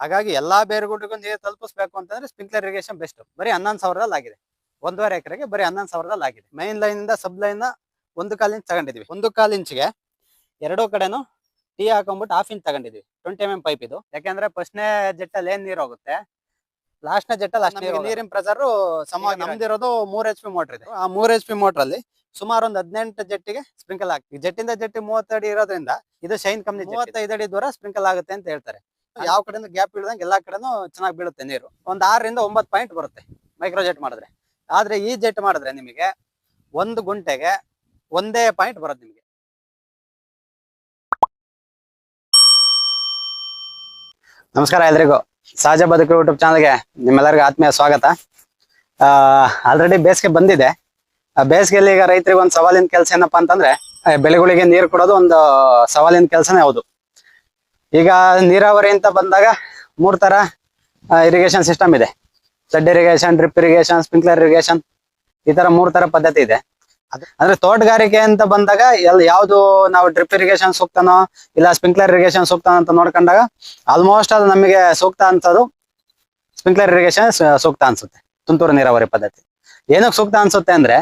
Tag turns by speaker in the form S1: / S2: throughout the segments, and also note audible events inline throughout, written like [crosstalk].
S1: ಹಾಗಾಗಿ ಎಲ್ಲಾ ಬೇರುಗಳಿಗೂ ನೀರು ತಲುಪಿಸ್ಬೇಕು ಅಂತಂದ್ರೆ ಸ್ಪ್ರಿಂಕ್ಲರ್ ಇರಿಗೇಷನ್ ಬೆಸ್ಟ್. ಬರೀ ಹನ್ನೊಂದು ಸಾವಿರದಲ್ಲಿ ಆಗಿದೆ. ಒಂದೂವರೆ ಎಕರೆಗೆ ಬರೀ ಹನ್ನೊಂದು ಸಾವಿರದಲ್ಲಿ ಆಗಿದೆ. ಮೈನ್ ಲೈನ್ ಇಂದ ಸಬ್ ಲೈನ್ ಒಂದು ಕಾಲ್ ಇಂಚ್ ತಗೊಂಡಿದ್ವಿ. ಒಂದು ಕಾಲ್ ಇಂಚ್ಗೆ ಎರಡೂ ಕಡೆನೂ ಟೀ ಹಾಕೊಂಡ್ಬಿಟ್ಟು ಹಾಫ್ ಇಂಚ್ ತಗೊಂಡಿದ್ವಿ. ಟ್ವೆಂಟಿ ಎಂ ಎಂ ಪೈಪ್ ಇದು. ಯಾಕೆಂದ್ರೆ ಫಸ್ಟ್ನೇ ಜೆಟ್ಟಲ್ಲಿ ಏನ್ ನೀರು ಹೋಗುತ್ತೆ? ಲಾಸ್ಟ್ ನೇ ಜೆಟ್ಟಲ್ಲಿ ಅಷ್ಟು ನೀರು ನೀರಿನ ಪ್ರೆಸರ್ ಸಮ ನಮ್ದಿರೋದು ಮೂರ್ ಎಚ್ ಪಿ ಮೋಟರ್ ಇದೆ. ಆ ಮೂರ್ ಎಚ್ ಪಿ ಮೋಟರ್ ಅಲ್ಲಿ ಸುಮಾರು ಒಂದು ಹದಿನೆಂಟು ಜೆಟ್ಟಿಗೆ ಸ್ಪ್ರಿಂಕಲ್ ಆಗ್ತದೆ. ಜೆಟ್ಟಿಂದ ಜೆಟ್ಟಿ ಮೂವತ್ತಡಿ ಇರೋದ್ರಿಂದ ಇದು ಶೈನ್ ಕಂಪ್ನಿ ಮೂವತ್ತೈದು ಅಡಿ ದೂರ ಸ್ಪ್ರಿಂಕಲ್ ಆಗುತ್ತೆ ಅಂತ ಹೇಳ್ತಾರೆ. ಯಾವ ಕಡೆಯಿಂದ ಗ್ಯಾಪ್ ಇಳ್ದಂಗೆ ಎಲ್ಲಾ ಕಡೆನೂ ಚೆನ್ನಾಗಿ ಬೀಳುತ್ತೆ ನೀರು. ಒಂದ್ ಆರರಿಂದ ಒಂಬತ್ತು ಪಾಯಿಂಟ್ ಬರುತ್ತೆ ಮೈಕ್ರೋ ಜೆಟ್ ಮಾಡಿದ್ರೆ. ಆದ್ರೆ ಈ ಜೆಟ್ ಮಾಡಿದ್ರೆ ನಿಮಗೆ ಒಂದು ಗುಂಟೆಗೆ ಒಂದೇ ಪಾಯಿಂಟ್ ಬರುತ್ತೆ ನಿಮಗೆ. ನಮಸ್ಕಾರ ಎಲ್ರಿಗೂ. ಸಹಜ ಬದುಕು ಯೂಟ್ಯೂಬ್ ಚಾನಲ್ಗೆ ನಿಮ್ಮೆಲ್ಲರಿಗೂ ಆತ್ಮೀಯ ಸ್ವಾಗತ. ಆಲ್ರೆಡಿ ಬೇಸಿಗೆ ಬಂದಿದೆ. ಆ, ಬೇಸಿಗೆಯಲ್ಲಿ ಈಗ ರೈತರಿಗೆ ಒಂದು ಸವಾಲಿನ ಕೆಲಸ ಏನಪ್ಪಾ ಅಂತಂದ್ರೆ ಬೆಳೆಗಳಿಗೆ ನೀರು ಕೊಡೋದು ಒಂದು ಸವಾಲಿನ ಕೆಲಸನೇ ಹೌದು. ಈಗ ನೀರಾವರಿ ಅಂತ ಬಂದಾಗ ಮೂರ್ ತರ ಇರಿಗೇಷನ್ ಸಿಸ್ಟಮ್ ಇದೆ. Shed irrigation drip irrigation sprinkler irrigation ಈ ತರ ಮೂರ್ ತರ ಪದ್ಧತಿ ಇದೆ. ಅಂದ್ರೆ ತೋಟಗಾರಿಕೆ ಅಂತ ಬಂದಾಗ ಎಲ್ ಯಾವ್ದು ನಾವು ಡ್ರಿಪ್ ಇರಿಗೇಷನ್ ಸೂಕ್ತನೋ ಇಲ್ಲ ಸ್ಪ್ರಿಂಕ್ಲರ್ ಇರಿಗೇಷನ್ ಸೂಕ್ತ ಅಂತ ನೋಡ್ಕೊಂಡಾಗ ಆಲ್ಮೋಸ್ಟ್ ಅದು ನಮಗೆ ಸೂಕ್ತ ಅಂತದ್ದು ಸ್ಪ್ರಿಂಕ್ಲರ್ ಇರಿಗೇಷನ್ ಸೂಕ್ತ ಅನ್ಸುತ್ತೆ. ತುಂತುರು ನೀರಾವರಿ ಪದ್ಧತಿ. ಏನಕ್ಕೆ ಸೂಕ್ತ ಅನ್ಸುತ್ತೆ ಅಂದ್ರೆ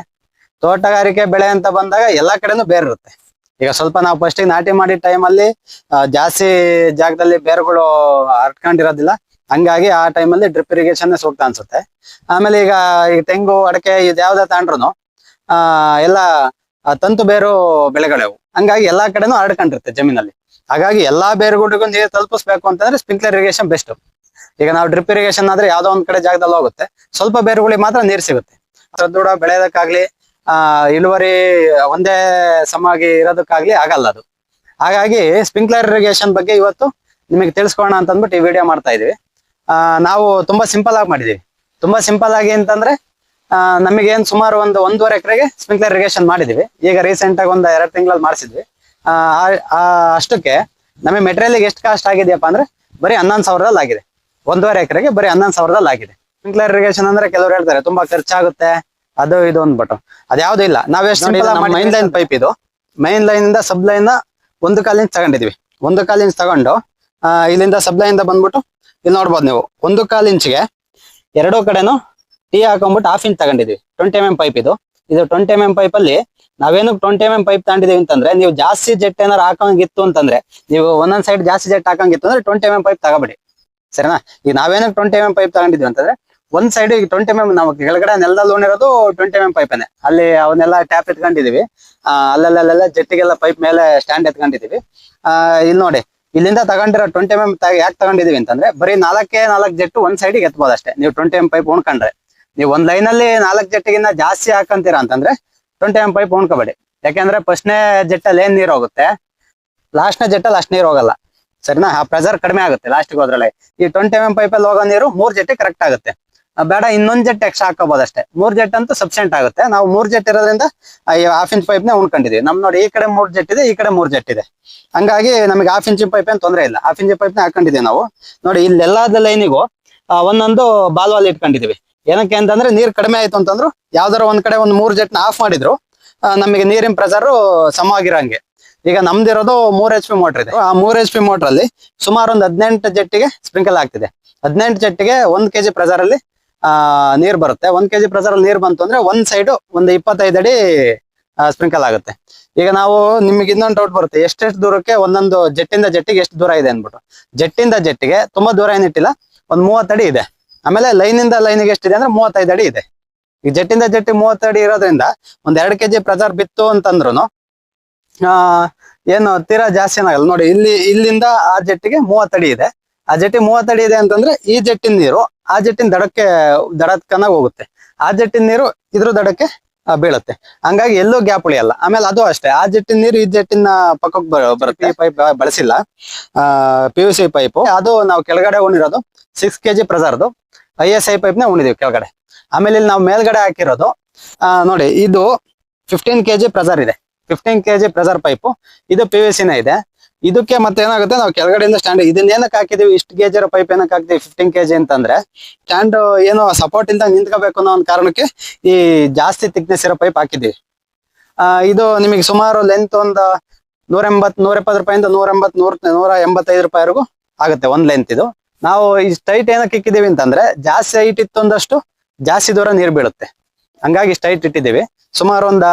S1: ತೋಟಗಾರಿಕೆ ಬೆಳೆ ಅಂತ ಬಂದಾಗ ಎಲ್ಲಾ ಕಡೆನೂ ಬೇರೆ ಇರುತ್ತೆ ಈಗ ಸ್ವಲ್ಪ ನಾವು ಫಸ್ಟ್ ನಾಟಿ ಮಾಡಿದ ಟೈಮಲ್ಲಿ ಜಾಸ್ತಿ ಜಾಗದಲ್ಲಿ ಬೇರುಗಳು ಹರ್ಕೊಂಡಿರೋದಿಲ್ಲ ಹಂಗಾಗಿ ಆ ಟೈಮಲ್ಲಿ ಡ್ರಿಪ್ ಇರಿಗೇಷನ್ ಸೂಕ್ತ ಅನ್ಸುತ್ತೆ. ಆಮೇಲೆ ಈಗ ಈ ತೆಂಗು, ಅಡಕೆ ಇದು ತಾಂಡ್ರು ಆ, ಎಲ್ಲ ತಂತು ಬೇರು ಬೆಳೆಗಳವು. ಹಂಗಾಗಿ ಎಲ್ಲಾ ಕಡೆನೂ ಹರಡ್ಕೊಂಡಿರುತ್ತೆ ಜಮೀನಲ್ಲಿ. ಹಾಗಾಗಿ ಎಲ್ಲಾ ಬೇರುಗಳಿಗೂ ನೀರು ತಲುಪಿಸ್ಬೇಕು ಅಂತಂದ್ರೆ ಸ್ಪ್ರಿಂಕ್ಲರ್ ಇರಿಗೇಷನ್ ಬೆಸ್ಟ್ ಈಗ ನಾವು ಡ್ರಿಪ್ ಇರಿಗೇಷನ್ ಆದ್ರೆ ಯಾವ್ದೋ ಒಂದ್ ಕಡೆ ಜಾಗದಲ್ಲಿ ಹೋಗುತ್ತೆ. ಸ್ವಲ್ಪ ಬೇರುಗಳಿಗೆ ಮಾತ್ರ ನೀರು ಸಿಗುತ್ತೆ. ಸದೃಢ ಬೆಳೆಯೋದಕ್ಕಾಗ್ಲಿ ಆ, ಇಳುವರಿ ಒಂದೇ ಸಮಾಗಿ ಇರೋದಕ್ಕಾಗ್ಲಿ ಆಗಲ್ಲ ಅದು. ಹಾಗಾಗಿ ಸ್ಪ್ರಿಂಕ್ಲರ್ ಇರಿಗೇಷನ್ ಬಗ್ಗೆ ಇವತ್ತು ನಿಮಗೆ ತಿಳಿಸ್ಕೋಣ ಅಂತ ಅಂದ್ಬಿಟ್ಟು ಈ ವಿಡಿಯೋ ಮಾಡ್ತಾ ಇದೀವಿ ಆ, ನಾವು ತುಂಬಾ ಸಿಂಪಲ್ ಆಗಿ ಮಾಡಿದೀವಿ ತುಂಬಾ ಸಿಂಪಲ್ ಆಗಿ ಅಂತಂದ್ರೆ ನಮಗೇನ್ ಸುಮಾರು ಒಂದು ಒಂದೂವರೆ ಎಕರೆಗೆ ಸ್ಪ್ರಿಂಕ್ಲರ್ ಇರಿಗೇಷನ್ ಮಾಡಿದೀವಿ ಈಗ ರೀಸೆಂಟ್ ಆಗಿ ಒಂದು ಎರಡು ತಿಂಗಳಲ್ಲಿ ಮಾಡಿಸಿದ್ವಿ. ಅಷ್ಟಕ್ಕೆ ನಮಗೆ ಮೆಟೀರಿಯಲ್ ಎಷ್ಟು ಕಾಸ್ಟ್ ಆಗಿದೆಯಪ್ಪ ಅಂದ್ರೆ ಬರೀ ಹನ್ನೊಂದು ಸಾವಿರದಲ್ಲಿ ಆಗಿದೆ. ಒಂದೂವರೆ ಎಕರೆಗೆ ಬರೀ ಹನ್ನೊಂದು ಸಾವಿರದಲ್ಲಿ ಆಗಿದೆ. ಸ್ಪ್ರಿಂಕ್ಲರ್ ಇರಿಗೇಷನ್ ಅಂದ್ರೆ ಕೆಲವರು ಹೇಳ್ತಾರೆ, ತುಂಬಾ ಖರ್ಚಾಗುತ್ತೆ. ಅದು ಇದು ಅಂದ್ಬಿಟ್ಟು ಅದ್ಯಾವ್ದು ಇಲ್ಲ. ನಾವ್ ಎಷ್ಟು ಮೈನ್ ಲೈನ್ ಪೈಪ್ ಇದು. ಮೈನ್ ಲೈನ್ ಇಂದ ಸಬ್ ಲೈನ್ ಒಂದು ಕಾಲ್ ಇಂಚ್ ತಗೊಂಡಿದ್ವಿ. ಒಂದು ಕಾಲ್ ಇಂಚ್ ತಗೊಂಡು ಇಲ್ಲಿಂದ ಸಬ್ ಲೈನ್ ಇಂದ ಬಂದ್ಬಿಟ್ಟು ಇಲ್ಲಿ ನೋಡ್ಬೋದು ನೀವು. ಒಂದು ಕಾಲಿಂಚ್ಗೆ ಎರಡೂ ಕಡೆನು ಟೀ ಹಾಕೊಂಡ್ಬಿಟ್ಟು ಹಾಫ್ ಇಂಚ್ ತಗೊಂಡಿದ್ವಿ. ಟ್ವೆಂಟಿ ಎಂ ಎಂ ಪೈಪ್ ಇದು. ಇದು ಟ್ವೆಂಟಿ ಎಂ ಎಂ ಪೈಪ್ ಅಲ್ಲಿ ನಾವೇನು ಟ್ವೆಂಟಿ ಎಂ ಎಂ ಪೈಪ್ ತಗೊಂಡಿದೀವಿ ಅಂತಂದ್ರೆ ನೀವು ಜಾಸ್ತಿ ಜೆಟ್ ಏನಾರು ಹಾಕಂಗಿತ್ತು ಅಂತಂದ್ರೆ ನೀವು ಒಂದೊಂದ್ ಸೈಡ್ ಜಾಸ್ತಿ ಜೆಟ್ ಹಾಕಂಗಿತ್ತು ಅಂದ್ರೆ ಟ್ವೆಂಟಿ ಎಂ ಎಂ ಪೈಪ್ ತಗೋಬೇಡಿ. ಸರಿನಾ? ಈಗ ನಾವೇನಕ್ಕೆ ಟ್ವೆಂಟಿ ಎಂ ಎಂ ಪೈಪ್ ತಗೊಂಡಿದ್ವಿ ಅಂತಂದ್ರೆ ಒಂದ್ ಸೈಡ್ ಈಗ ಟ್ವೆಂಟಿ ಎಂ ನಾವು ಕೆಳಗಡೆ ನೆಲದಲ್ಲಿ ಉಣಿರೋದು ಟ್ವೆಂಟಿ ಎಂ ಪೈಪನೆ ಅಲ್ಲಿ ಅವನ್ನೆಲ್ಲ ಟ್ಯಾಪ್ ಎತ್ಕೊಂಡಿದೀವಿ. ಅಲ್ಲಲ್ಲೆಲ್ಲ ಜೆಟ್ಟಿಗೆಲ್ಲ ಪೈಪ್ ಮೇಲೆ ಸ್ಟ್ಯಾಂಡ್ ಎತ್ಕೊಂಡಿದೀವಿ. ಇಲ್ಲಿ ನೋಡಿ, ಇಲ್ಲಿಂದ ತಗೊಂಡಿರೋ ಟ್ವೆಂಟಿ ಎಂ ಎಂ ಯಾಕೆ ತಗೊಂಡಿದೀವಿ ಅಂತಂದ್ರೆ, ಬರೀ ನಾಲ್ಕೇ ನಾಲ್ಕು ಜೆಟ್ಟು ಒಂದ್ ಸೈಡಿಗೆ ಎತ್ಬೋದು ಅಷ್ಟೇ. ನೀವು ಟ್ವೆಂಟಿ ಎಂ ಪೈಪ್ ಉಣ್ಕೊಂಡ್ರೆ. ನೀವು ಒಂದ್ ಲೈನ್ ಅಲ್ಲಿ ನಾಲ್ಕು ಜೆಟ್ಟಿಗಿನ್ನ ಜಾಸ್ತಿ ಹಾಕಂತೀರಾ ಅಂತಂದ್ರೆ ಟ್ವೆಂಟಿ ಎಂ ಪೈಪ್ ಉಣ್ಕೋಬೇಡಿ. ಯಾಕೆಂದ್ರೆ ಫಸ್ಟ್ನೇ ಜೆಟ್ಟಲ್ಲಿ ಏನ್ ನೀರ್ ಹೋಗುತ್ತೆ? ಲಾಸ್ಟ್ನೇ ಜೆಟ್ಟಲ್ಲಿ ಅಷ್ಟು ನೀರು ಹೋಗಲ್ಲ. ಸರಿನಾ? ಆ ಪ್ರೆಸರ್ ಕಡಿಮೆ ಆಗುತ್ತೆ ಲಾಸ್ಟ್ಗೆ ಹೋದ್ರಲ್ಲಿ. ಈ ಟ್ವೆಂಟಿ ಎಂ ಪೈಪ್ ಅಲ್ಲಿ ಹೋಗೋ ನೀರು ಮೂರ್ ಜೆಟ್ಟಿ ಕರೆಕ್ಟ್ ಆಗುತ್ತೆ. ಬೇಡ, ಇನ್ನೊಂದ್ ಜೆಟ್ ಎಕ್ಸ್ಟ್ರಾ ಹಾಕೋಬಹುದು ಅಷ್ಟೇ. ಮೂರ್ ಜೆಟ್ ಅಂತೂ ಸಬ್ಸೆಂಟ್ ಆಗುತ್ತೆ. ನಾವು ಮೂರ್ ಜೆಟ್ ಇರೋದ್ರಿಂದ ಹಾಫ್ ಇಂಚ್ ಪೈಪ್ ನೇ ಉಣ್ಕೊಂಡಿದೀವಿ. ನಮ್ ನೋಡಿ ಈ ಕಡೆ ಮೂರ್ ಜೆಟ್ ಇದೆ, ಈ ಕಡೆ ಮೂರ್ ಜೆಟ್ ಇದೆ. ಹಂಗಾಗಿ ನಮಗೆ ಹಾಫ್ ಇಂಚ್ ಪೈಪ್ ಏನ್ ತೊಂದರೆ ಇಲ್ಲ. ಹಾಫ್ ಇಂಚ್ ಪೈಪ್ ನೇ ಹಾಕೊಂಡಿದೀವಿ ನಾವು. ನೋಡಿ, ಇಲ್ಲೆಲ್ಲಾದ ಲೈನಿಗೂ ಒಂದೊಂದು ಬಾಲ್ವಾಲ್ ಇಟ್ಕೊಂಡಿದೀವಿ. ಏನಕ್ಕೆ ಅಂತಂದ್ರೆ, ನೀರ್ ಕಡಿಮೆ ಆಯ್ತು ಅಂತಂದ್ರು ಯಾವ್ದಾರ ಒಂದ್ ಕಡೆ ಒಂದ್ ಮೂರ್ ಜೆಟ್ನ ಆಫ್ ಮಾಡಿದ್ರು ನಮಗೆ ನೀರಿನ ಪ್ರೆಸರ್ ಸಮವಾಗಿರಂಗೆ. ಈಗ ನಮ್ದಿರೋದು ಮೂರ್ ಎಚ್ ಪಿ ಮೋಟರ್ ಇದೆ. ಆ ಮೂರ್ ಎಚ್ ಪಿ ಮೋಟರ್ ಅಲ್ಲಿ ಸುಮಾರು ಒಂದ್ ಹದಿನೆಂಟು ಜೆಟ್ಟಿಗೆ ಸ್ಪ್ರಿಂಕಲ್ ಆಗ್ತಿದೆ. ಹದಿನೆಂಟು ಜೆಟ್ಟಿಗೆ ಒಂದ್ ಕೆಜಿ ಪ್ರೆಸರ್ ಅಲ್ಲಿ ಆ, ನೀರ್ ಬರುತ್ತೆ. ಒಂದ್ ಕೆಜಿ ಪ್ರಸಾರ ನೀರ್ ಬಂತು ಅಂದ್ರೆ ಒಂದ್ ಸೈಡ್ ಒಂದು ಇಪ್ಪತ್ತೈದು ಅಡಿ ಸ್ಪ್ರಿಂಕಲ್ ಆಗುತ್ತೆ. ಈಗ ನಾವು ನಿಮಗೆ ಇನ್ನೊಂದು ಡೌಟ್ ಬರುತ್ತೆ. ಎಷ್ಟೆಷ್ಟು ದೂರಕ್ಕೆ ಒಂದೊಂದು ಜೆಟ್ಟಿಂದ ಜೆಟ್ಟಿಗೆ ಎಷ್ಟು ದೂರ ಇದೆ ಅಂದ್ಬಿಟ್ಟು. ಜೆಟ್ಟಿಂದ ಜೆಟ್ಟಿಗೆ ತುಂಬಾ ದೂರ ಏನಿಟ್ಟಿಲ್ಲ. ಒಂದ್ ಮೂವತ್ತಡಿ ಇದೆ. ಆಮೇಲೆ ಲೈನ್ ಇಂದ ಲೈನ್ಗೆ ಎಷ್ಟಿದೆ ಅಂದ್ರೆ ಮೂವತ್ತೈದು ಅಡಿ ಇದೆ. ಈ ಜೆಟ್ಟಿಂದ ಜೆಟ್ಟಿ ಮೂವತ್ತಡಿ ಇರೋದ್ರಿಂದ ಒಂದ್ ಎರಡ್ ಕೆಜಿ ಪ್ರೆಸರ್ ಬಿತ್ತು ಅಂತಂದ್ರು ಆ, ಏನು ತೀರಾ ಜಾಸ್ತಿ ಏನಾಗಲ್ಲ ನೋಡಿ, ಇಲ್ಲಿ, ಇಲ್ಲಿಂದ ಆ ಜೆಟ್ಟಿಗೆ ಮೂವತ್ತಡಿ ಇದೆ. ಆ ಜೆಟ್ಟಿ ಮೂವತ್ತಡಿ ಇದೆ ಅಂತಂದ್ರೆ ಈ ಜೆಟ್ಟಿನ ನೀರು ಆ ಜಟ್ಟಿನ ದಡಕ್ಕೆ ದಡಕ್ಕನಾಗ ಹೋಗುತ್ತೆ. ಆ ಜಟ್ಟಿನ ನೀರು ಇದ್ರ ದಡಕ್ಕೆ ಬೀಳುತ್ತೆ. ಹಂಗಾಗಿ ಎಲ್ಲೂ ಗ್ಯಾಪ್ ಉಳಿಯಲ್ಲ. ಆಮೇಲೆ ಅದು ಅಷ್ಟೇ. ಆ ಜಟ್ಟಿನ ನೀರು ಈ ಜೆಟ್ಟಿನ ಪಕ್ಕಕ್ಕೆ ಬರುತ್ತೆ. ಪೈಪ್ ಬಳಸಿಲ್ಲ. ಪಿ ಯು ಸಿ ಪೈಪ್ ಅದು ನಾವು ಕೆಳಗಡೆ ಉಣಿರೋದು. ಸಿಕ್ಸ್ ಕೆಜಿ ಪ್ರೆಸರ್ದು ಐ ಎಸ್ ಐ ಪೈಪ್ನ ಉಣಿದೀವಿ ಕೆಳಗಡೆ. ಆಮೇಲೆ ಇಲ್ಲಿ ನಾವು ಮೇಲ್ಗಡೆ ಹಾಕಿರೋದು. ನೋಡಿ, ಇದು ಫಿಫ್ಟೀನ್ ಕೆಜಿ ಪ್ರೆಸರ್ ಇದೆ. ಫಿಫ್ಟೀನ್ ಕೆಜಿ ಪ್ರೆಸರ್ ಪೈಪ್ ಇದು ಪಿ ಯು ಸಿನ ಇದೆ. ಇದಕ್ಕೆ ಮತ್ತೆ ಏನಾಗುತ್ತೆ ನಾವು ಕೆಳಗಡೆಯಿಂದ ಸ್ಟ್ಯಾಂಡ್ ಇದನ್ನ ಏನಕ್ಕೆ ಹಾಕಿದೀವಿ ಇಷ್ಟು ಕೆಜಿ ಇರೋ ಪೈಪ್ ಏನಕ್ಕೆ ಹಾಕಿದೀವಿ ಫಿಫ್ಟೀನ್ ಕೆಜಿ ಅಂತಂದ್ರೆ ಸ್ಟ್ಯಾಂಡ್ ಏನೋ ಸಪೋರ್ಟ್ ಇಂದ ನಿಂತ್ಕೋಬೇಕು ಅನ್ನೋ ಒಂದು ಕಾರಣಕ್ಕೆ ಈ ಜಾಸ್ತಿ ಥಿಕ್ನೆಸ್ ಇರೋ ಪೈಪ್ ಹಾಕಿದೀವಿ ಆ, ಇದು ನಿಮಗೆ ಸುಮಾರು ಲೆಂತ್ ಒಂದು ನೂರ ಎಂಬತ್ ನೂರ ಎಪ್ಪತ್ತು ರೂಪಾಯಿಂದ ನೂರ ಎಂಬತ್ ನೂರ ನೂರ ಎಂಬತ್ತೈದು ರೂಪಾಯಿವರೆಗೂ ಆಗುತ್ತೆ ಒಂದ್ ಲೆಂತ್ ಇದು. ನಾವು ಈ ಸ್ಟೈಟ್ ಏನಕ್ಕೆ ಇಕ್ಕಿದೀವಿ ಅಂತಂದ್ರೆ ಜಾಸ್ತಿ ಹೈಟ್ ಇತ್ತು ಇತ್ತೊಂದಷ್ಟು ಜಾಸ್ತಿ ದೂರ ನೀರು ಬೀಳುತ್ತೆ. ಹಂಗಾಗಿ ಸ್ಟೈಟ್ ಇಟ್ಟಿದ್ದೀವಿ. ಸುಮಾರು ಒಂದ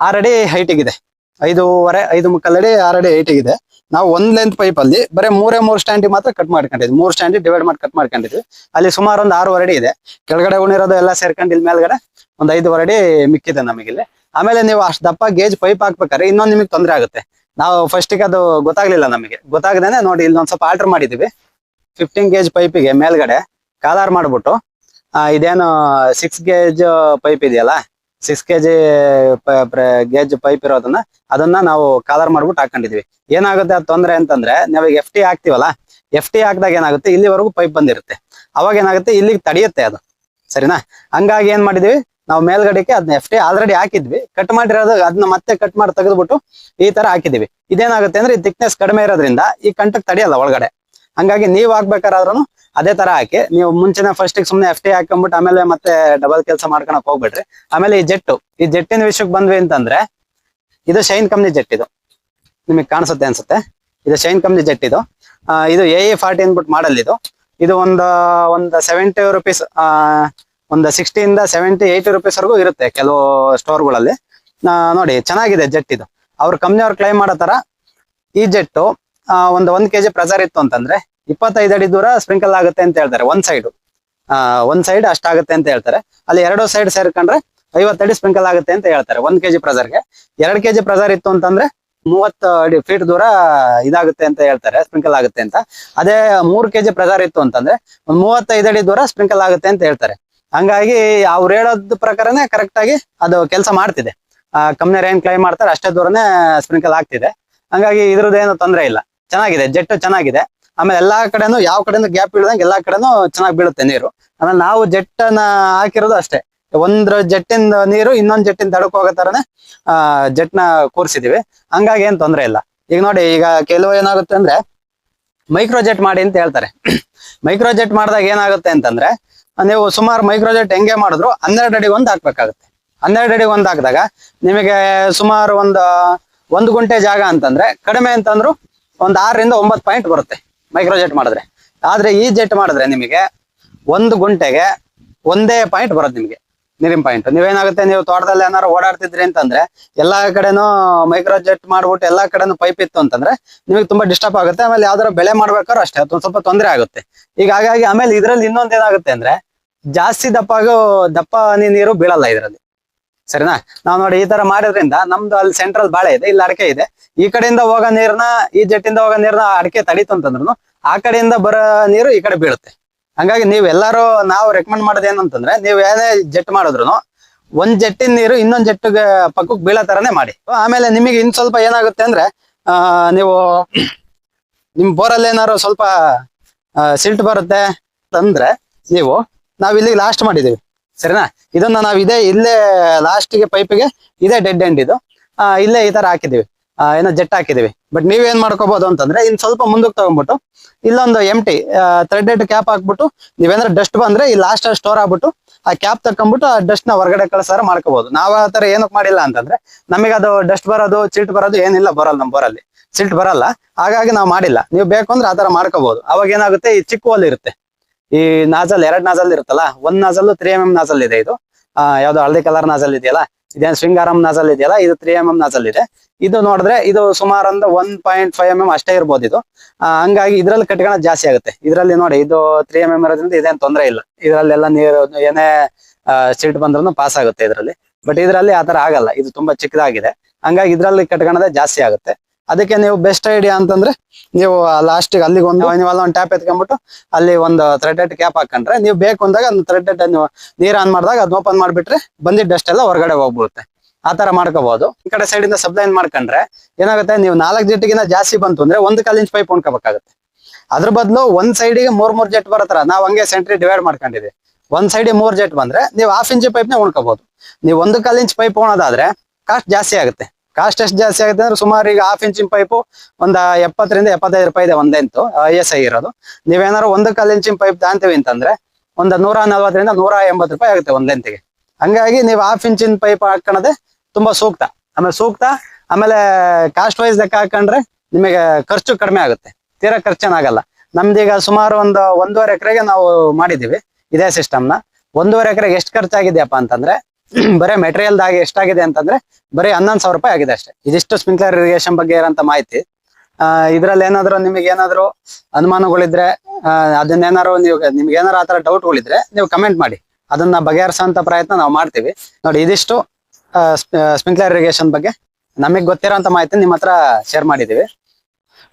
S1: ಆರಡಿ ಹೈಟಿಗಿದೆ ಐದೂವರೆ, ಐದು ಮುಕ್ಕಾಲ್ ಅಡಿ ಏಟ್ ಇದೆ ನಾವು ಒಂದ್ ಲೆಂತ್ ಪೈಪ್ ಅಲ್ಲಿ ಬರೀ ಮೂರೇ, ಮೂರು ಸ್ಟ್ಯಾಂಡಿ ಮಾತ್ರ ಕಟ್ ಮಾಡ್ಕೊಂಡಿದ್ವಿ. ಮೂರು ಸ್ಟ್ಯಾಂಡಿ ಡಿವೈಡ್ ಮಾಡಿ ಕಟ್ ಮಾಡ್ಕೊಂಡಿದ್ವಿ. ಅಲ್ಲಿ ಸುಮಾರು ಒಂದು ಆರು ಅಡಿ ಇದೆ. ಕೆಳಗಡೆ ಉಣಿರೋದು ಎಲ್ಲ ಸೇರ್ಕೊಂಡು ಇಲ್ಲಿ ಮೇಲ್ಗಡೆ ಒಂದ್ ಐದು ಅಡಿ ಮಿಕ್ಕಿದೆ ನಮಗಿಲ್ಲಿ ಆಮೇಲೆ ನೀವು ಅಷ್ಟು ದಪ್ಪ ಗೇಜ್ ಪೈಪ್ ಹಾಕ್ಬೇಕಾದ್ರೆ ಇನ್ನೊಂದು ನಿಮಗೆ ತೊಂದರೆ ಆಗುತ್ತೆ. ನಾವು ಫಸ್ಟಿಗೆ ಅದು ಗೊತ್ತಾಗ್ಲಿಲ್ಲ ನಮಗೆ. ಗೊತ್ತಾಗದೇನೆ ನೋಡಿ ಇಲ್ಲಿ ಒಂದ್ ಸ್ವಲ್ಪ ಆಲ್ಟರ್ ಮಾಡಿದೀವಿ. ಫಿಫ್ಟೀನ್ ಗೇಜ್ ಪೈಪಿಗೆ ಮೇಲ್ಗಡೆ ಕಾಲಾರ್ ಮಾಡ್ಬಿಟ್ಟು ಇದೇನು ಸಿಕ್ಸ್ ಗೇಜ್ ಪೈಪ್ ಇದೆಯಲ್ಲ? Six K G gauge pipe ಇರೋದನ್ನ ಅದನ್ನ ನಾವು ಕಾಲರ್ ಮಾಡ್ಬಿಟ್ಟು ಹಾಕೊಂಡಿದ್ವಿ. ಏನಾಗುತ್ತೆ ಅದು ತೊಂದ್ರೆ ಅಂತಂದ್ರೆ, ನಾವೀಗ ಎಫ್ ಟಿ ಹಾಕ್ತಿವಲ್ಲ ಎಫ್ ಟಿ ಹಾಕಿದಾಗ ಏನಾಗುತ್ತೆ, ಇಲ್ಲಿವರೆಗೂ ಪೈಪ್ ಬಂದಿರುತ್ತೆ. ಅವಾಗ ಏನಾಗುತ್ತೆ, ಇಲ್ಲಿಗೆ ತಡೆಯುತ್ತೆ ಅದು. ಸರಿನಾ? ಹಂಗಾಗಿ ಏನ್ ಮಾಡಿದ್ವಿ, ನಾವು ಮೇಲ್ಗಡೆಗೆ ಅದನ್ನ ಎಫ್ ಟಿ ಆಲ್ರೆಡಿ ಹಾಕಿದ್ವಿ. ಕಟ್ ಮಾಡಿರೋದು ಅದನ್ನ ಮತ್ತೆ ಕಟ್ ಮಾಡಿ ತೆಗೆದ್ಬಿಟ್ಟು ಈ ತರ ಹಾಕಿದ್ವಿ. ಇದೇನಾಗುತ್ತೆ ಅಂದ್ರೆ, ಈ ಥಿಕ್ನೆಸ್ ಕಡಿಮೆ ಇರೋದ್ರಿಂದ ಈ ಕಂಟಕ್ ತಡೆಯಲ್ಲ ಒಳಗಡೆ. ಹಂಗಾಗಿ ನೀವ್ ಹಾಕ್ಬೇಕಾದ್ರೂ ಅದೇ ತರ ಹಾಕಿ, ನೀವು ಮುಂಚೆನೆ ಫಸ್ಟ್ ಸುಮ್ನೆ ಎಫ್ ಟಿ ಹಾಕೊಂಡ್ಬಿಟ್ಟು ಆಮೇಲೆ ಮತ್ತೆ ಡಬಲ್ ಕೆಲಸ ಮಾಡ್ಕೊಳಕ್ ಹೋಗ್ಬೇಡ್ರಿ. ಆಮೇಲೆ ಈ ಜೆಟ್ಟು, ಈ ಜೆಟ್ಟಿನ ವಿಷಯಕ್ಕೆ ಬಂದ್ವಿ ಅಂತಂದ್ರೆ, ಇದು ಶೈನ್ ಕಂಪ್ನಿ ಜೆಟ್ ಇದು. ನಿಮಗೆ ಕಾಣಿಸುತ್ತೆ ಅನ್ಸುತ್ತೆ? ಇದು ಶೈನ್ ಕಂಪ್ನಿ ಜೆಟ್ ಇದು. ಇದು ಎ ಇ ಫಾರ್ಟಿ ಅಂದ್ಬಿಟ್ಟು ಮಾಡಲ್ ಇದು. ಇದು ಒಂದು ಒಂದು ಸೆವೆಂಟಿ ರುಪೀಸ್ ಒಂದು ಸಿಕ್ಸ್ಟಿಯಿಂದ ಸೆವೆಂಟಿ ಏಯ್ಟಿ ರುಪೀಸ್ ವರೆಗೂ ಇರುತ್ತೆ ಕೆಲವು ಸ್ಟೋರ್ಗಳಲ್ಲಿ ನೋಡಿ, ಚೆನ್ನಾಗಿದೆ ಜೆಟ್ ಇದು. ಅವ್ರ ಕಂಪ್ನಿಯವ್ರು ಕ್ಲೈಮ್ ಮಾಡೋ ತರ ಈ ಜೆಟ್ಟು ಒಂದು ಒಂದ್ ಕೆಜಿ ಪ್ರೆಸರ್ ಇತ್ತು ಅಂತಂದ್ರೆ ಇಪ್ಪತ್ತೈದು ಅಡಿ ದೂರ ಸ್ಪ್ರಿಂಕಲ್ ಆಗುತ್ತೆ ಅಂತ ಹೇಳ್ತಾರೆ, ಒಂದ್ ಸೈಡ್ ಒಂದ್ ಸೈಡ್ ಅಷ್ಟಾಗುತ್ತೆ ಅಂತ ಹೇಳ್ತಾರೆ. ಅಲ್ಲಿ ಎರಡು ಸೈಡ್ ಸೇರ್ಕೊಂಡ್ರೆ ಐವತ್ತಡಿ ಸ್ಪ್ರಿಂಕಲ್ ಆಗುತ್ತೆ ಅಂತ ಹೇಳ್ತಾರೆ, ಒಂದ್ ಕೆಜಿ ಪ್ರೆಸರ್ಗೆ. ಎರಡ್ ಕೆಜಿ ಪ್ರೆಸರ್ ಇತ್ತು ಅಂತಂದ್ರೆ ಮೂವತ್ತು ಅಡಿ ಫೀಟ್ ದೂರ ಇದಾಗುತ್ತೆ ಅಂತ ಹೇಳ್ತಾರೆ, ಸ್ಪ್ರಿಂಕಲ್ ಆಗುತ್ತೆ ಅಂತ. ಅದೇ ಮೂರ್ ಕೆಜಿ ಪ್ರೆಸರ್ ಇತ್ತು ಅಂತಂದ್ರೆ ಒಂದ್ ಮೂವತ್ತೈದು ಅಡಿ ದೂರ ಸ್ಪ್ರಿಂಕಲ್ ಆಗುತ್ತೆ ಅಂತ ಹೇಳ್ತಾರೆ. ಹಂಗಾಗಿ ಅವ್ರು ಹೇಳೋದ್ ಪ್ರಕಾರನೇ ಕರೆಕ್ಟ್ ಆಗಿ ಅದು ಕೆಲಸ ಮಾಡ್ತಿದೆ. ಕಂಪ್ನಿಯರ್ ಏನ್ ಕ್ಲೈಮ್ ಮಾಡ್ತಾರೆ, ಅಷ್ಟೇ ದೂರನೇ ಸ್ಪ್ರಿಂಕಲ್ ಆಗ್ತಿದೆ. ಹಂಗಾಗಿ ಇದ್ರದ್ದು ಏನು ತೊಂದರೆ ಇಲ್ಲ. ಚೆನ್ನಾಗಿದೆ ಜೆಟ್ ಚೆನ್ನಾಗಿದೆ. ಆಮೇಲೆ ಎಲ್ಲಾ ಕಡೆನೂ ಯಾವ ಕಡೆನೂ ಗ್ಯಾಪ್ ಬೀಳ್ದಂಗೆ ಎಲ್ಲಾ ಕಡೆನೂ ಚೆನ್ನಾಗಿ ಬೀಳುತ್ತೆ ನೀರು. ಆಮೇಲೆ ನಾವು ಜೆಟ್ ಅನ್ನ ಹಾಕಿರೋದು ಅಷ್ಟೇ. ಒಂದ್ರ ಜೆಟ್ಟಿಂದ ನೀರು ಇನ್ನೊಂದ್ ಜೆಟ್ಟಿಂದ ತಡಕ್ ಹೋಗೋ ತರನೇ, ಆ ಜೆಟ್ನ ಕೂರಿಸಿದೀವಿ. ಹಂಗಾಗಿ ಏನ್ ತೊಂದರೆ ಇಲ್ಲ. ಈಗ ನೋಡಿ, ಈಗ ಕೆಲವು ಏನಾಗುತ್ತೆ ಅಂದ್ರೆ ಮೈಕ್ರೋ ಜೆಟ್ ಮಾಡಿ ಅಂತ ಹೇಳ್ತಾರೆ. ಮೈಕ್ರೋ ಜೆಟ್ ಮಾಡಿದಾಗ ಏನಾಗುತ್ತೆ ಅಂತಂದ್ರೆ, ನೀವು ಸುಮಾರು ಮೈಕ್ರೋ ಜೆಟ್ ಹೆಂಗೆ ಮಾಡಿದ್ರು, ಹನ್ನೆರಡು ಅಡಿಗೆ ಒಂದು ಹಾಕ್ಬೇಕಾಗುತ್ತೆ. ಹನ್ನೆರಡು ಅಡಿಗೆ ಒಂದು ಹಾಕಿದಾಗ, ನಿಮಗೆ ಸುಮಾರು ಒಂದು ಒಂದು ಗುಂಟೆ ಜಾಗ ಅಂತಂದ್ರೆ, ಕಡಿಮೆ ಅಂತಂದ್ರು ಒಂದು ಆರರಿಂದ ಒಂಬತ್ತು ಪಾಯಿಂಟ್ ಬರುತ್ತೆ ಮೈಕ್ರೋ ಜೆಟ್ ಮಾಡಿದ್ರೆ. ಆದ್ರೆ ಈ ಜೆಟ್ ಮಾಡಿದ್ರೆ ನಿಮಗೆ ಒಂದು ಗುಂಟೆಗೆ ಒಂದೇ ಪಾಯಿಂಟ್ ಬರುತ್ತೆ ನಿಮಗೆ, ನೀರಿನ ಪಾಯಿಂಟ್ ನೀವೇನಾಗುತ್ತೆ, ನೀವು ತೋಟದಲ್ಲಿ ಏನಾರು ಓಡಾಡ್ತಿದ್ರಿ ಅಂತಂದ್ರೆ ಎಲ್ಲಾ ಕಡೆನೂ ಮೈಕ್ರೋ ಜೆಟ್ ಮಾಡ್ಬಿಟ್ಟು ಎಲ್ಲಾ ಕಡೆನೂ ಪೈಪ್ ಇತ್ತು ಅಂತಂದ್ರೆ ನಿಮಗೆ ತುಂಬಾ ಡಿಸ್ಟರ್ಬ್ ಆಗುತ್ತೆ. ಆಮೇಲೆ ಯಾವ್ದಾರ ಬೆಳೆ ಮಾಡ್ಬೇಕಾದ್ರೂ ಅಷ್ಟೇ, ಅದೊಂದು ಸ್ವಲ್ಪ ತೊಂದರೆ ಆಗುತ್ತೆ. ಈಗ ಹಾಗಾಗಿ ಆಮೇಲೆ ಇದ್ರಲ್ಲಿ ಇನ್ನೊಂದ್ ಏನಾಗುತ್ತೆ ಅಂದ್ರೆ ಜಾಸ್ತಿ ದಪ್ಪ ಆಗೋ ದಪ್ಪ ನೀರು ಬೀಳಲ್ಲ ಇದರಲ್ಲಿ. ಸರಿನಾ? ನಾವು ನೋಡಿ ಈ ತರ ಮಾಡಿದ್ರಿಂದ ನಮ್ದು ಅಲ್ಲಿ ಸೆಂಟ್ರಲ್ ಬಾಳೆ ಇದೆ, ಇಲ್ಲಿ ಅಡಕೆ ಇದೆ. ಈ ಕಡೆಯಿಂದ ಹೋಗೋ ನೀರ್ನ, ಈ ಜೆಟ್ಟಿಂದ ಹೋಗೋ ನೀರ್ನ ಅಡಕೆ ತಡೀತು ಅಂತಂದ್ರು ಆ ಕಡೆಯಿಂದ ಬರೋ ನೀರು ಈ ಕಡೆ ಬೀಳುತ್ತೆ. ಹಂಗಾಗಿ ನೀವ್ ಎಲ್ಲಾರು ನಾವು ರೆಕಮೆಂಡ್ ಮಾಡೋದು ಏನಂತಂದ್ರೆ ನೀವು ಏನೇ ಜೆಟ್ ಮಾಡಿದ್ರು ಒಂದ್ ಜಟ್ಟಿನ ನೀರು ಇನ್ನೊಂದ್ ಜೆಟ್ಟಿಗೆ ಪಕ್ಕಕ್ಕೆ ಬೀಳೋ ತರನೇ ಮಾಡಿ. ಆಮೇಲೆ ನಿಮಗೆ ಇನ್ ಸ್ವಲ್ಪ ಏನಾಗುತ್ತೆ ಅಂದ್ರೆ ನೀವು ನಿಮ್ ಬೋರಲ್ಲಿ ಏನಾದ್ರು ಸ್ವಲ್ಪ ಸಿಲ್ಟ್ ಬರುತ್ತೆ ಅಂತಂದ್ರೆ ನೀವು ನಾವ್ ಇಲ್ಲಿ ಲಾಸ್ಟ್ ಮಾಡಿದೀವಿ. ಸರಿನಾ? ಇದನ್ನ ನಾವ್ ಇದೇ ಇಲ್ಲೇ ಲಾಸ್ಟ್ಗೆ ಪೈಪಿಗೆ ಇದೇ ಡೆಡ್ ಎಂಡ್ ಇದು. ಇಲ್ಲೇ ಈ ತರ ಹಾಕಿದೀವಿ ಏನೋ ಜೆಟ್ ಹಾಕಿದೀವಿ ಬಟ್ ನೀವೇನ್ ಮಾಡ್ಕೋಬಹುದು ಅಂತಂದ್ರೆ ಇನ್ ಸ್ವಲ್ಪ ಮುಂದಕ್ಕೆ ತಗೊಂಡ್ಬಿಟ್ಟು ಇಲ್ಲೊಂದು ಎಂ ಟಿ ಥ್ರೆಡೆಡ್ ಕ್ಯಾಪ್ ಹಾಕ್ಬಿಟ್ಟು ನೀವೇನಾದ್ರೆ ಡಸ್ಟ್ ಬಂದ್ರೆ ಈ ಲಾಸ್ಟ್ ಸ್ಟೋರ್ ಆಗ್ಬಿಟ್ಟು ಆ ಕ್ಯಾಪ್ ತಕೊಂಡ್ಬಿಟ್ಟು ಆ ಡಸ್ಟ್ನ ಹೊರಗಡೆ ಕಳ್ಸಾರ ಮಾಡ್ಕೋಬಹುದು ನಾವ್ ಆ ತರ ಏನಕ್ಕೆ ಮಾಡಿಲ್ಲ ಅಂತಂದ್ರೆ ನಮಗೆ ಅದು ಡಸ್ಟ್ ಬರೋದು ಚಿಲ್ಟ್ ಬರೋದು ಏನಿಲ್ಲ ಬರಲ್ಲ ನಮ್ಮ ಬೋರಲ್ಲಿ. ಸಿಲ್ಟ್ ಬರಲ್ಲ. ಹಾಗಾಗಿ ನಾವು ಮಾಡಿಲ್ಲ. ನೀವು ಬೇಕು ಅಂದ್ರೆ ಆ ತರ ಮಾಡ್ಕೋಬಹುದು ಅವಾಗ ಏನಾಗುತ್ತೆ? ಈ ಚಿಕ್ಕ ಹೋಲ್ ಇರುತ್ತೆ. ಈ ನಾಜಲ್, ಎರಡ್ ನಾಜಲ್ ಇರುತ್ತಲ್ಲ, ಒಂದ್ nozzle three M M nozzle ಇದೆ ಇದು. ಆ, ಯಾವ್ದೋ ಹಳದಿ ಕಲರ್ ನಾಜಲ್ ಇದೆಯಲ್ಲ, ಇದೇನ್ ಶೃಂಗಾರಂ ನಾಜಲ್ ಇದೆಯಲ್ಲ, ಇದು ತ್ರೀ ಎಂ ಎಂ ನಾಜಲ್ ಇದೆ. ಇದು ನೋಡಿದ್ರೆ ಇದು ಸುಮಾರು ಒಂದು one point five M M ಅಷ್ಟೇ ಇರ್ಬೋದು ಇದು. ಹಂಗಾಗಿ ಇದ್ರಲ್ಲಿ ಕಟ್ಕೊಳ್ಳೋದು ಜಾಸ್ತಿ ಆಗುತ್ತೆ. ಇದ್ರಲ್ಲಿ ನೋಡಿ, ಇದು ತ್ರೀ ಎಂ ಎಂ ಇರೋದ್ರಿಂದ ಇದೇನು ತೊಂದರೆ ಇಲ್ಲ. ಇದ್ರಲ್ಲೆಲ್ಲ ನೀರು, ಏನೇ ಸೀಟ್ ಬಂದ್ರೂ ಪಾಸ್ ಆಗುತ್ತೆ ಇದರಲ್ಲಿ. ಬಟ್ ಇದರಲ್ಲಿ ಆತರ ಆಗಲ್ಲ. ಇದು ತುಂಬಾ ಚಿಕ್ಕದಾಗಿದೆ. ಹಂಗಾಗಿ ಇದ್ರಲ್ಲಿ ಕಟ್ಕೊಳ್ಳೋದೇ ಜಾಸ್ತಿ ಆಗುತ್ತೆ. ಅದಕ್ಕೆ ನೀವು ಬೆಸ್ಟ್ ಐಡಿಯಾ ಅಂತಂದ್ರೆ ನೀವು ಲಾಸ್ಟ್ ಅಲ್ಲಿಗೆ ಒಂದು ಒಂದು ಟ್ಯಾಪ್ ಎತ್ಕೊಂಡ್ಬಿಟ್ಟು ಅಲ್ಲಿ ಒಂದು ಥ್ರೆಡೆಡ್ ಕ್ಯಾಪ್ ಹಾಕೊಂಡ್ರೆ ನೀವು ಬೇಕು ಅಂದಾಗ ಅದನ್ನ ಥ್ರೆಡೆಡ್ ನೀವು ನೀರ್ ಆನ್ ಮಾಡಿದಾಗ ಅದನ್ನ ಓಪನ್ ಮಾಡಿಬಿಟ್ರೆ ಬಂದಿದ್ದ ಡಸ್ಟ್ ಎಲ್ಲ ಹೊರಗಡೆ ಹೋಗ್ಬಿಡುತ್ತೆ. ಆ ತರ ಮಾಡ್ಕೋಬಹುದು ಈ ಕಡೆ ಸೈಡ್ ಇಂದ ಸಬ್ಲೈನ್ ಮಾಡ್ಕೊಂಡ್ರೆ ಏನಾಗುತ್ತೆ, ನೀವು ನಾಲ್ಕು ಜೆಟ್ಗಿಂತ ಜಾಸ್ತಿ ಬಂತು ಅಂದ್ರೆ ಒಂದು ಕಾಲ್ ಇಂಚ್ ಪೈಪ್ ಉಣ್ಕೋಬೇಕಾಗುತ್ತೆ. ಅದ್ರ ಬದಲು ಒಂದ್ ಸೈಡಿಗೆ ಮೂರ್ ಮೂರ್ ಜೆಟ್ ಬರತ್ತರ, ನಾವ್ ಹಂಗೆ ಸೆಂಟ್ರಿ ಡಿವೈಡ್ ಮಾಡ್ಕೊಂಡಿದ್ವಿ. ಒಂದ್ ಸೈಡ್ ಮೂರ್ ಜೆಟ್ ಬಂದ್ರೆ ನೀವು ಹಾಫ್ ಇಂಚ್ ಪೈಪ್ನ ಉಣ್ಕೋಬಹುದು ನೀವು ಒಂದು ಕಾಲ್ ಪೈಪ್ ಉಣೋದಾದ್ರೆ ಕಾಸ್ಟ್ ಜಾಸ್ತಿ ಆಗುತ್ತೆ. ಕಾಸ್ಟ್ ಎಷ್ಟು ಜಾಸ್ತಿ ಆಗುತ್ತೆ ಅಂದ್ರೆ ಸುಮಾರು ಈಗ ಹಾಫ್ ಇಂಚಿನ ಪೈಪು ಒಂದ್ ಎಪ್ಪತ್ತರಿಂದ ಎಪ್ಪತ್ತೈದು ರೂಪಾಯಿ ಇದೆ ಒಂದೆಂತು ಐ ಎಸ್ ಐ ಇರೋದು. ನೀವೇನಾದ್ರು ಒಂದು ಕಾಲು ಇಂಚಿನ ಪೈಪ್ ತಾಂತೀವಿ ಅಂತಂದ್ರೆ ಒಂದ್ ನೂರ ನಲ್ವತ್ತರಿಂದ ನೂರ ಎಂಬತ್ತು ರೂಪಾಯಿ ಆಗುತ್ತೆ ಒಂದೆಂತಿಗೆ ಹಂಗಾಗಿ ನೀವು ಹಾಫ್ ಇಂಚಿನ ಪೈಪ್ ಹಾಕೋಣದೇ ತುಂಬಾ ಸೂಕ್ತ. ಆಮೇಲೆ ಸೂಕ್ತ, ಆಮೇಲೆ ಕಾಸ್ಟ್ ವೈಸ್ ಲೆಕ್ಕ ಹಾಕೊಂಡ್ರೆ ನಿಮಗೆ ಖರ್ಚು ಕಡಿಮೆ ಆಗುತ್ತೆ. ತೀರಾ ಖರ್ಚೇನಾಗಲ್ಲ ನಮ್ದೀಗ ಸುಮಾರು ಒಂದು ಒಂದೂವರೆ ಎಕರೆಗೆ ನಾವು ಮಾಡಿದೀವಿ ಇದೇ ಸಿಸ್ಟಮ್ನ ಒಂದೂವರೆ ಎಕರೆಗೆ ಎಷ್ಟು ಖರ್ಚಾಗಿದೆಯಪ್ಪ ಅಂತಂದ್ರೆ [clears throat] ಬರೀ ಮೆಟೀರಿಯಲ್ದಾಗ ಎಷ್ಟಾಗಿದೆ ಅಂತಂದ್ರೆ ಬರೀ ಹನ್ನೊಂದು ಸಾವಿರ ರೂಪಾಯಿ ಆಗಿದೆ ಅಷ್ಟೇ. ಇದಿಷ್ಟು ಸ್ಪ್ರಿಂಕ್ಲರ್ ಇರಿಗೇಷನ್ ಬಗ್ಗೆ ಇರೋಂಥ ಮಾಹಿತಿ. ಇದ್ರಲ್ಲಿ ಏನಾದ್ರು ನಿಮಗೆ ಏನಾದ್ರು ಅನುಮಾನಗಳಿದ್ರೆ ಅದನ್ನೇನಾದ್ರು ನೀವು, ನಿಮ್ಗೆ ಏನಾರು ಆತರ ಡೌಟ್ಗಳಿದ್ರೆ ನೀವು ಕಮೆಂಟ್ ಮಾಡಿ. ಅದನ್ನ ಬಗೆಹರಿಸೋಂಥ ಪ್ರಯತ್ನ ನಾವು ಮಾಡ್ತೀವಿ. ನೋಡಿ, ಇದಿಷ್ಟು ಸ್ಪ್ರಿಂಕ್ಲರ್ ಇರಿಗೇಷನ್ ಬಗ್ಗೆ ನಮಗೆ ಗೊತ್ತಿರೋಂಥ ಮಾಹಿತಿ ನಿಮ್ಮ ಹತ್ರ ಶೇರ್ ಮಾಡಿದೀವಿ.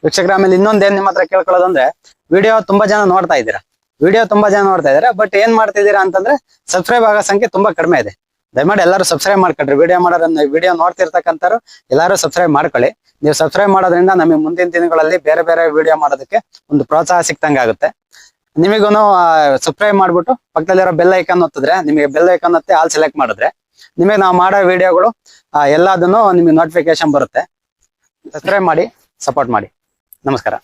S1: ವೀಕ್ಷಕರ, ಆಮೇಲೆ ಇನ್ನೊಂದೇನ್ ನಿಮ್ಮ ಹತ್ರ ಕೇಳ್ಕೊಳ್ಳೋದಂದ್ರೆ ವಿಡಿಯೋ ತುಂಬಾ ಜನ ನೋಡ್ತಾ ಇದ್ದೀರಾ. ವಿಡಿಯೋ ತುಂಬಾ ಜನ ನೋಡ್ತಾ ಇದ್ದಾರೆ ಬಟ್ ಏನ್ ಮಾಡ್ತಿದ್ದೀರಾ ಅಂತಂದ್ರೆ ಸಬ್ಸ್ಕ್ರೈಬ್ ಆಗೋ ಸಂಖ್ಯೆ ತುಂಬಾ ಕಡಿಮೆ ಇದೆ. ದಯಮಾಡಿ ಎಲ್ಲರೂ ಸಬ್ಸ್ಕ್ರೈಬ್ ಮಾಡ್ಕೊಳ್ರಿ. ವಿಡಿಯೋ ಮಾಡೋರನ್ನ ವಿಡಿಯೋ ನೋಡ್ತಿರ್ತಕ್ಕಂಥವ್ರು ಎಲ್ಲರೂ ಸಬ್ಸ್ಕ್ರೈಬ್ ಮಾಡ್ಕೊಳ್ಳಿ. ನೀವು ಸಬ್ಸ್ಕ್ರೈಬ್ ಮಾಡೋದ್ರಿಂದ ನಮಗೆ ಮುಂದಿನ ದಿನಗಳಲ್ಲಿ ಬೇರೆ ಬೇರೆ ವಿಡಿಯೋ ಮಾಡೋದಕ್ಕೆ ಒಂದು ಪ್ರೋತ್ಸಾಹ ಸಿಕ್ತಂಗೆ ಆಗುತ್ತೆ. ನಿಮಗೂ ಸಬ್ಸ್ಕ್ರೈಬ್ ಮಾಡ್ಬಿಟ್ಟು ಪಕ್ಕದಲ್ಲಿರೋ ಬೆಲ್ ಐಕನ್ ಒತ್ತಿದ್ರೆ, ನಿಮಗೆ ಬೆಲ್ ಐಕನ್ ಒತ್ತಿ ಆಲ್ ಸೆಲೆಕ್ಟ್ ಮಾಡಿದ್ರೆ, ನಿಮಗೆ ನಾವು ಮಾಡೋ ವಿಡಿಯೋಗಳು ಎಲ್ಲದನ್ನು ನಿಮಗೆ ನೋಟಿಫಿಕೇಶನ್ ಬರುತ್ತೆ. ಸಬ್ಸ್ಕ್ರೈಬ್ ಮಾಡಿ ಸಪೋರ್ಟ್ ಮಾಡಿ. ನಮಸ್ಕಾರ.